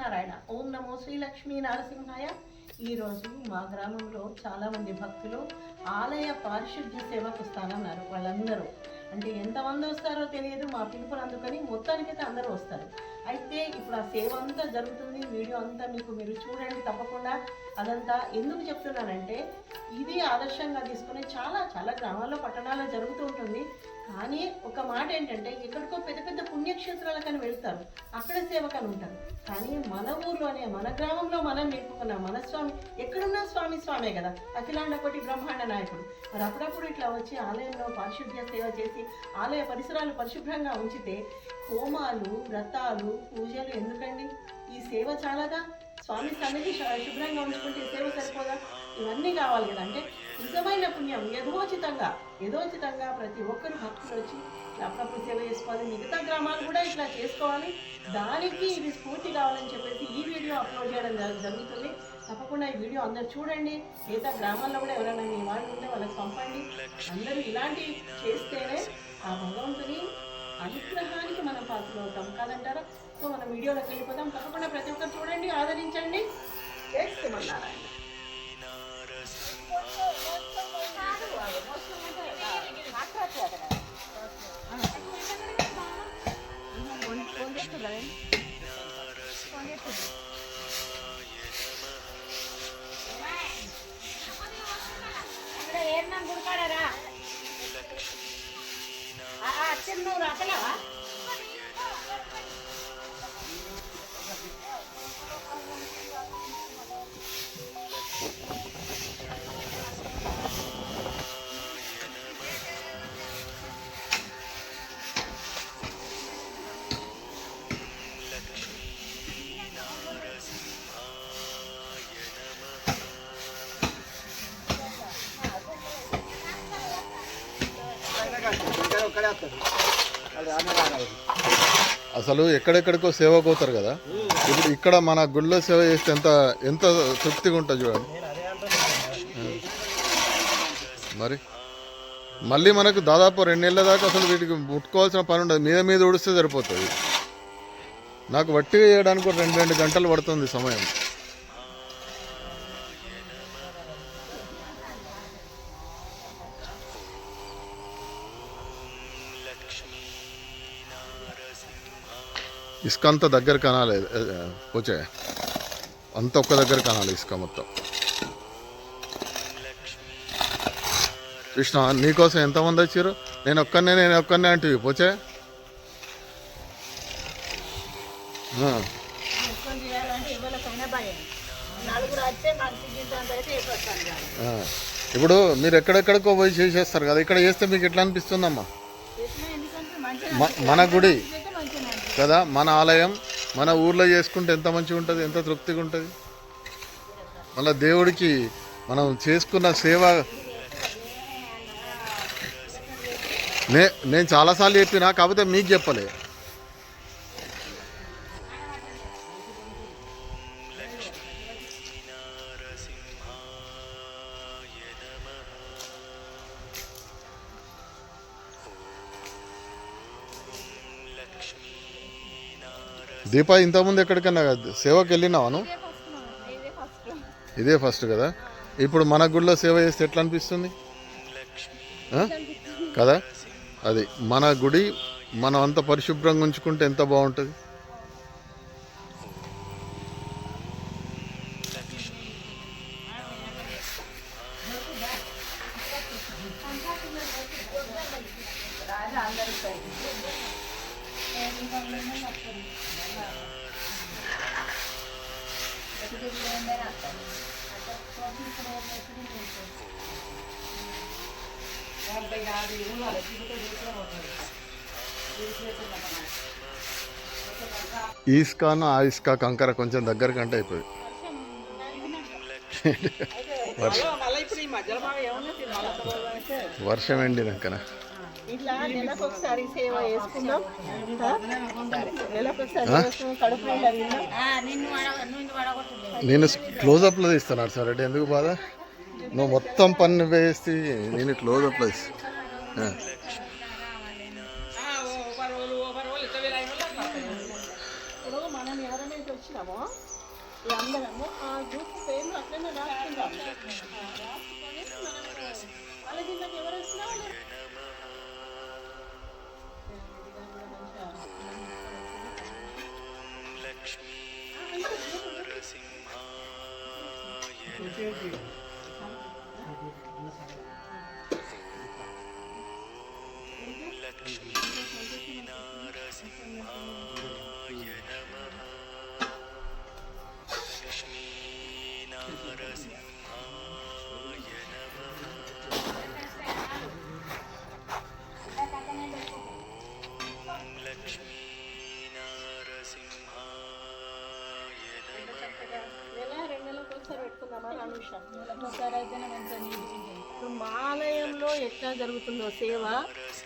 శ్రీమన్నారాయణ ఓం నమో శ్రీ లక్ష్మీ నరసింహాయ. ఈరోజు మా గ్రామంలో చాలామంది భక్తులు ఆలయ పారిశుద్ధ్య సేవకు స్థానన్నారు వాళ్ళందరూ. అంటే ఎంతమంది వస్తారో తెలియదు మా పిలుపులు అందుకని మొత్తానికైతే అందరూ వస్తారు. అయితే ఇప్పుడు ఆ సేవ అంతా జరుగుతుంది వీడియో అంతా మీకు మీరు చూడండి తప్పకుండా. అదంతా ఎందుకు చెప్తున్నానంటే ఇది ఆదర్శంగా తీసుకునే చాలా చాలా గ్రామాల్లో పట్టణాల్లో జరుగుతూ ఉంటుంది. కానీ ఒక మాట ఏంటంటే ఎక్కడికో పెద్ద పెద్ద పుణ్యక్షేత్రాలకని వెళ్తారు. అక్కడ సేవకని ఉంటారు. కానీ మన ఊర్లోనే మన గ్రామంలో మనం నిలుపుకున్న మన స్వామి ఎక్కడున్నా స్వామి స్వామే కదా. అఖిలాండ కోటి బ్రహ్మాండ నాయకుడు. మరి అప్పుడప్పుడు ఇట్లా వచ్చి ఆలయంలో పారిశుద్ధ్య సేవ చేసి ఆలయ పరిసరాలు పరిశుభ్రంగా ఉంచితే హోమాలు వ్రతాలు పూజలు ఎందుకండి? ఈ సేవ చాలాగా స్వామి సన్నిధి శుభ్రంగా ఉంచుకుంటే సేవ సరిపోదా? ఇవన్నీ కావాలి కదా. అంటే నిజమైన పుణ్యం యథోచితంగా యథోచితంగా ప్రతి ఒక్కరు భక్తులు వచ్చి అప్పుడప్పుడు సేవ చేసుకోవాలి. మిగతా గ్రామాలు కూడా ఇట్లా చేసుకోవాలి. దానికి ఇది స్ఫూర్తి కావాలని చెప్పేసి ఈ వీడియో అప్లోడ్ చేయడం జరుగుతుంది. తప్పకుండా ఈ వీడియో అందరు చూడండి. మిగతా గ్రామాల్లో కూడా ఎవరైనా మీ వాళ్ళు ఉంటే వాళ్ళకి పంపండి. అందరూ ఇలాంటివి చేస్తేనే ఆ భగవంతుని అనుగ్రహానికి మనం పాత్రలు అవుతాం కాదంటారా? సో మనం వీడియోలోకి వెళ్ళిపోతాం తప్పకుండా ప్రతి ఒక్కరు చూడండి ఆదరించండి. చేస్తామన్నారాయణ నువ్వు రాకలేవా అసలు ఎక్కడెక్కడికో సేవకు పోతారు కదా. ఇప్పుడు ఇక్కడ మన గుళ్ళో సేవ చేస్తే ఎంత ఎంత తృప్తిగా ఉంటుంది చూడండి. మరి? మళ్ళీ మనకు దాదాపు రెండు నెలల దాకా అసలు వీటికి ముట్టుకోవాల్సిన పని ఉండదు. మీద మీద ఉడిస్తే సరిపోతుంది. నాకు వట్టిగా చేయడానికి కూడా రెండు రెండు గంటలు పడుతుంది సమయం. ఇసుక అంతా దగ్గర కనాలి పోచే. అంత ఒక్క దగ్గర కనాలి ఇసుక మొత్తం. కృష్ణ నీకోసం ఎంతమంది వచ్చారు? నేను ఒక్కనే నేను ఒక్కనే అంటే పోచే. ఇప్పుడు మీరు ఎక్కడెక్కడికో పోయి చేసేస్తారు కదా ఇక్కడ చేస్తే మీకు ఎట్లా అనిపిస్తుందమ్మా? మన గుడి. కదా? మన ఆలయం మన ఊర్లో చేసుకుంటే ఎంత మంచిగా ఉంటుంది ఎంత తృప్తిగా ఉంటుంది? మళ్ళీ దేవుడికి మనం చేసుకున్న సేవ నే నేను చాలాసార్లు చెప్పినా కాకపోతే మీకు చెప్పలే. దీపా ఇంతకుముందు ఎక్కడికన్నా సేవకి వెళ్ళినావాను ఇదే ఫస్ట్ కదా? ఇప్పుడు మన గుడిలో సేవ చేస్తే ఎట్లా అనిపిస్తుంది? కదా? అది మన గుడి మనం అంత పరిశుభ్రంగా ఉంచుకుంటే ఎంత బాగుంటుంది? ఇసుకను ఆ ఇసుక కంకర కొంచెం దగ్గర కంటే అయిపోయి. వర్షం ఎండినాకన? ఇట్లా నెలకు ఒకసారి సేవ చేసుకుందాం. నేను క్లోజప్లో తీస్తున్నాను సార్ అంటే ఎందుకు బాధ? నువ్వు మొత్తం పన్ను వేసి నేను క్లోజప్లో ఇస్తాను ఇప్పుడు మనం ఎవరైనా వచ్చి నెల ఆలయంలో ఎట్లా జరుగుతుందో సేవ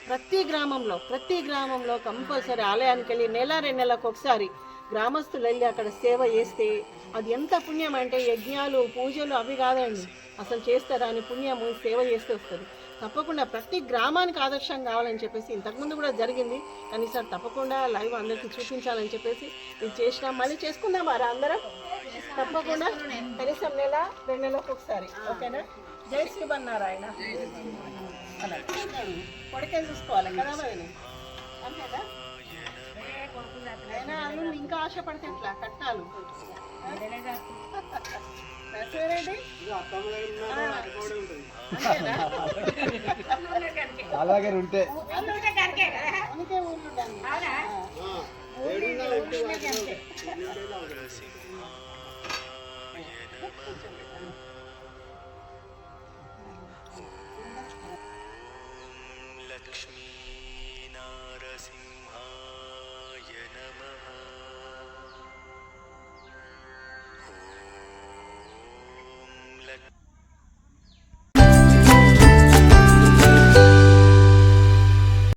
ప్రతి గ్రామంలో ప్రతి గ్రామంలో కంపల్సరీ ఆలయానికి వెళ్ళి నెల రెండు నెలలకు ఒకసారి గ్రామస్తులు వెళ్ళి అక్కడ సేవ చేస్తే అది ఎంత పుణ్యం అంటే యజ్ఞాలు పూజలు అవి కాదండి. అసలు చేస్తారా అని పుణ్యము సేవ చేస్తే వస్తుంది. తప్పకుండా ప్రతి గ్రామానికి ఆదర్శం కావాలని చెప్పేసి ఇంతకుముందు కూడా జరిగింది. కానీ సార్ తప్పకుండా లైవ్ అందరికీ చూపించాలని చెప్పేసి ఇది చేసినాం. మళ్ళీ చేసుకుందాం మరి అందరం? తప్పకుండా కనీసం నెల రెండు నెలలకు ఒకసారి ఓకేనా? జై శ్రీమన్నారాయణ. అలా కొడుకే చూసుకోవాలి కదా మరి? అంతేనా? అయినా అల్లుళ్ళు ఇంకా ఆశపడితే ఎట్లా? కట్టాలు? అలాగే ఉంటే. అందుకే ఊళ్ళు ఉండాలి. ఆ. ఊళ్ళు ఊళ్ళోనే అంతే.